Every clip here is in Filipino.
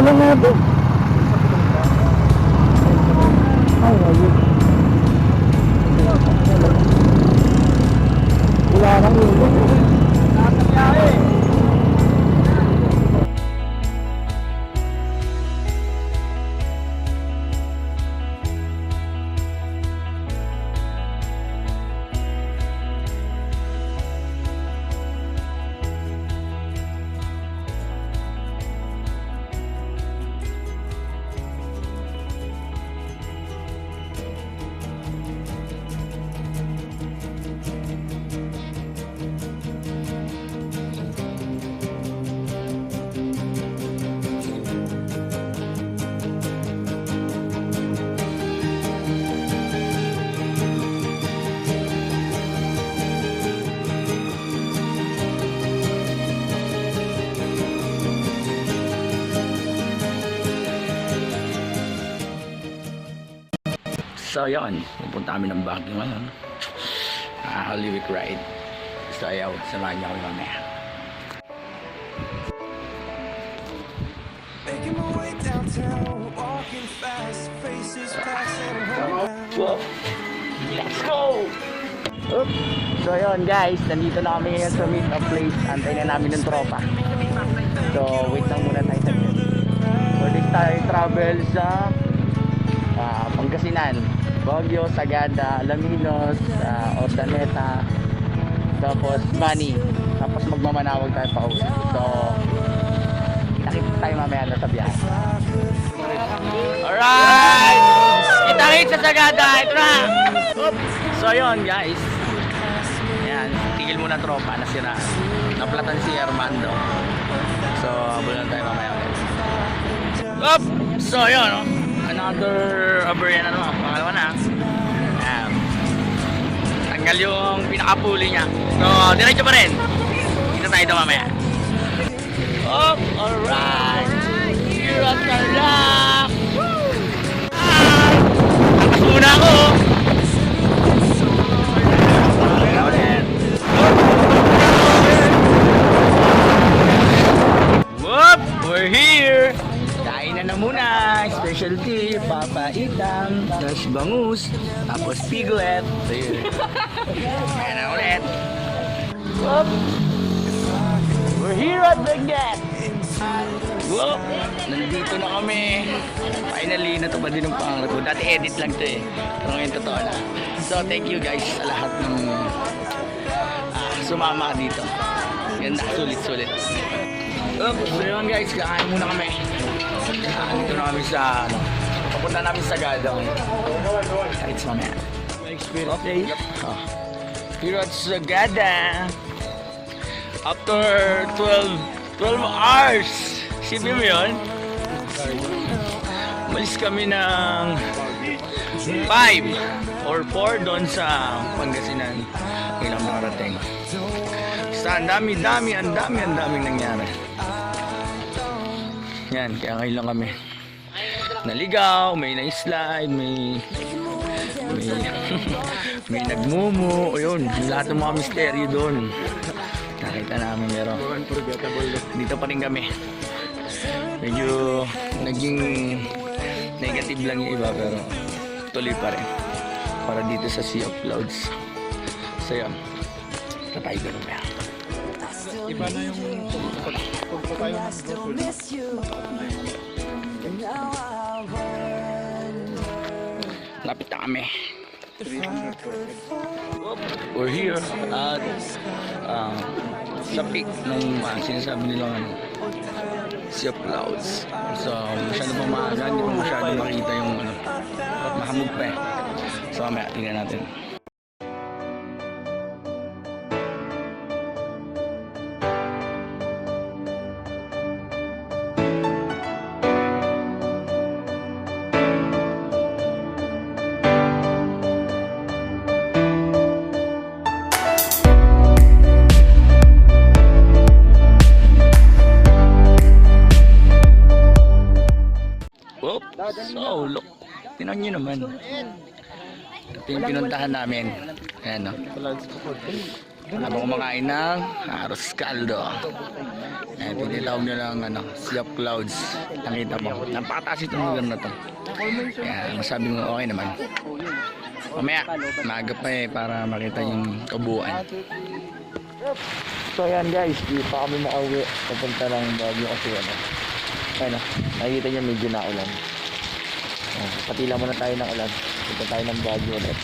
bro, parang So yun, pupunta kami ng Baguio ngayon. Ah, Holy Week ride. So ayaw, samahan niyo kami mamaya. Making my way downtown, walking fast, faces passing around. Whoa. Let's go! Oop. So yun guys, nandito na kami ngayon sa meet up place. Antay na namin ng tropa. So wait lang muna tayo sa So this tayo travel sa ah, Pangasinan, Baguio, Sagada, Alaminos, uh, Ordaneta, tapos Bani. Tapos magmamanawag tayo pa uwi. So nakita tayo mamaya na sa biyahe. Alright! Kita-kita sa Sagada! Ito na! So yun guys. Yan, tigil muna tropa na sira. Naplatan si Armando. So, lang tayo mamaya. Up! So yun, no? Another aberya na naman. Pangalawa na. Yan. Tanggal yung pinakapuli niya. So, diretso pa rin. Kita tayo ito mamaya. Up! Alright! Here at Tarlac! Takas muna ako! Whoop! We're here! Kain na na muna! Specialty, papaitam, tapos bangus, tapos piglet. So yun. Kaya na ulit. Whoop! We're here at the get! Whoop! Nandito na kami. Finally, natupad din ang pangarap ko. Dati edit lang to eh. Pero ngayon totoo na. So, thank you guys sa lahat ng ah, sumama dito. Ganda, sulit-sulit. Oops, so yun guys, kakain muna kami. Ah, dito na kami sa, ano, papunta namin sa Gada. Kahit mamaya. Okay. Oh. Here at Sagada. After 12, 12 hours. Sipin mo yun? Malis kami ng 5 or 4 doon sa Pangasinan. Ilang nakarating. Sa ang dami, dami, ang dami, ang daming nangyari. Yan, kaya ngayon lang kami. Naligaw, may na-slide, may may, may nagmumu, yun, lahat ng mga misteryo doon. Nakita namin pero dito pa rin kami. Medyo naging negative lang yung iba pero tuloy pa rin. Para dito sa Sea of Clouds. So yun, tatay ko na Iba na yung pag, Lapit na kami. We're here at um, sa peak ng uh, sinasabi nilang ano, Sea of Clouds. So, masyado pa maaga, hindi pa masyado makita yung ano, mahamog pa eh. So, mamaya, tingnan natin. So, look. Tinan nyo naman. Ito yung pinuntahan namin. Ayan, no? Habang kumakain ng arroz caldo. Ayan, tinitawag nyo lang, ano, sea of clouds. Nakita mo. Napakataas itong lugar na to. Kaya masabi mo okay naman. Mamaya, maaga pa eh para makita yung kabuuan. So ayan guys, di pa kami makauwi. Papunta ng Baguio kasi ano. Ayun na, nakikita niyo medyo naulan. Oh, patila muna tayo ng ulan. Punta tayo ng Baguio ulit.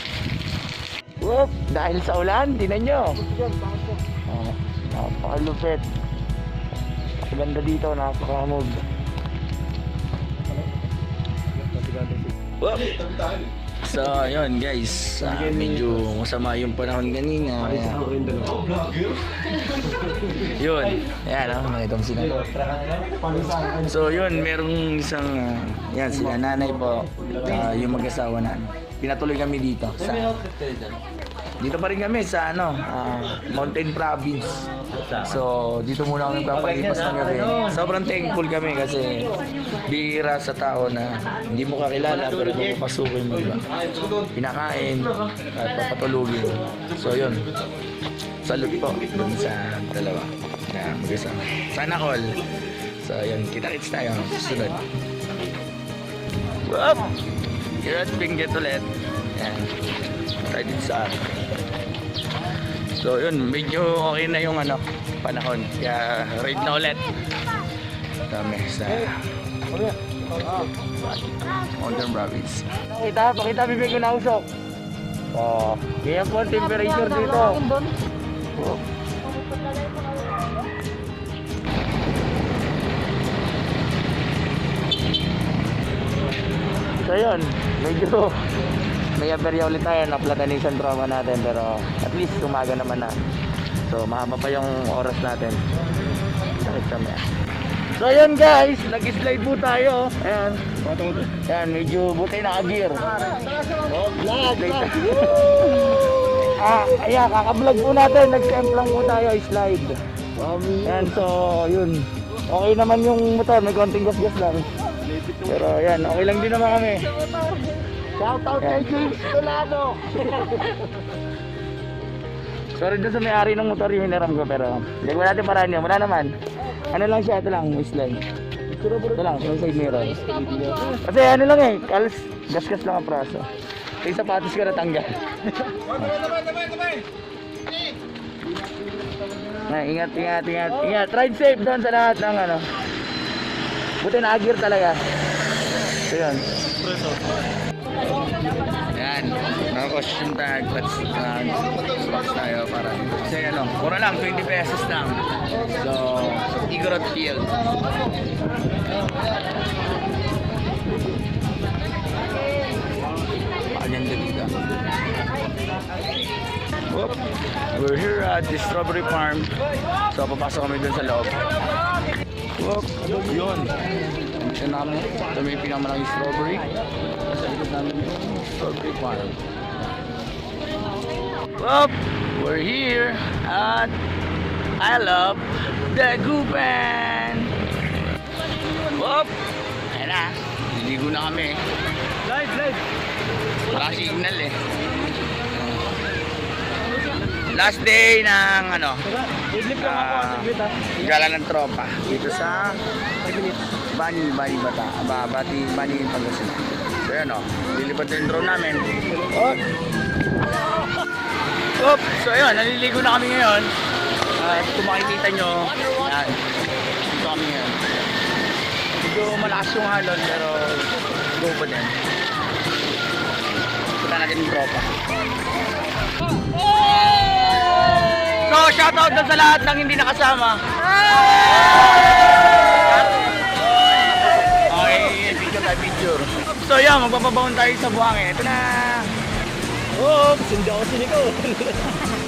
Whoop! Dahil sa ulan, tinan nyo. Oh, napakalupit. Napaganda dito, napakamog. Whoop! So, yun guys, ah, medyo masama yung panahon kanina. Kaya, yun, ayan oh, nakita mo sila. So yun, merong isang, ah, yan, sila nanay po, ah, yung mag-asawa na, ano, pinatuloy kami dito. Sa, dito pa rin kami sa ano, ah, Mountain Province. So, dito muna kami papalipas ng gabi. Sobrang thankful kami kasi bihira sa tao na hindi mo kakilala pero pupasukin mo iba. Pinakain at papatulugin. So, yun. Salute po dun sa dalawa na mag-asama. Sana all. So, yun. Kita-kits tayo. Susunod. Up! Here at Pinget ulit. Yan. Right din sa So yun, medyo okay na yung ano, panahon. Kaya ride na ulit. Kami sa Mountain Province. Pakita, pakita bibig ko na usok. Oh, kaya po ang temperature dito. Oh. So yun, medyo may aberya ulit tayo na platanation trauma natin pero at least umaga naman na. So mahaba pa yung oras natin. So yun guys, nag-slide po tayo. Ayan. Ayan, medyo buti naka-gear. Ah, ayan, kaka-vlog po natin. Nag-temp lang po tayo, slide. Ayan, so yun. Okay naman yung motor, may konting gas-gas lang. Pero ayan, okay lang din naman kami. Shout out kay James Tolado. Sorry doon sa may-ari ng motor yung hinaram ko pero ko natin paraan yun. Wala naman. Ano lang siya, ito lang, waistline. Ito lang, yung side mirror. Kasi ano lang eh, kalas, gas-gas lang ang praso. Yung sapatos ko natanggal. na, ingat, ingat, ingat, ingat. Ride safe doon sa lahat ng ano. Buti na-gear talaga. So yun. Yan, naka-costume tag, let's uh, box tayo para kasi ano, mura lang, 20 pesos lang. So, Igorot Field. Paganda dito. Whoop. We're here at the strawberry farm. So, papasok kami dun sa loob. Whoop. Yun. Ito namin. Ito may pinakamalaking strawberry. Sa likod namin yung strawberry farm. Whoop. We're here at I love the Guban. Whoop. Ayan na. Liligo na kami. Live, live. Wala signal eh. Last day ng ano, ha. gala ng tropa dito sa Bani, Bani Bata, Aba, Bati, Bani Pangasinan. So yan o, lilipat yung drone namin. Oh! Oop! So ayun, naliligo na kami ngayon. At kung makikita nyo, yan, dito kami ngayon. Medyo malakas yung halon pero go pa din. Punta natin yung tropa. So, shoutout doon sa lahat ng hindi nakasama. Okay, picture tayo, picture. So, yan, magpapabaon tayo sa buhangin. Ito na. Oops, hindi ako siniko.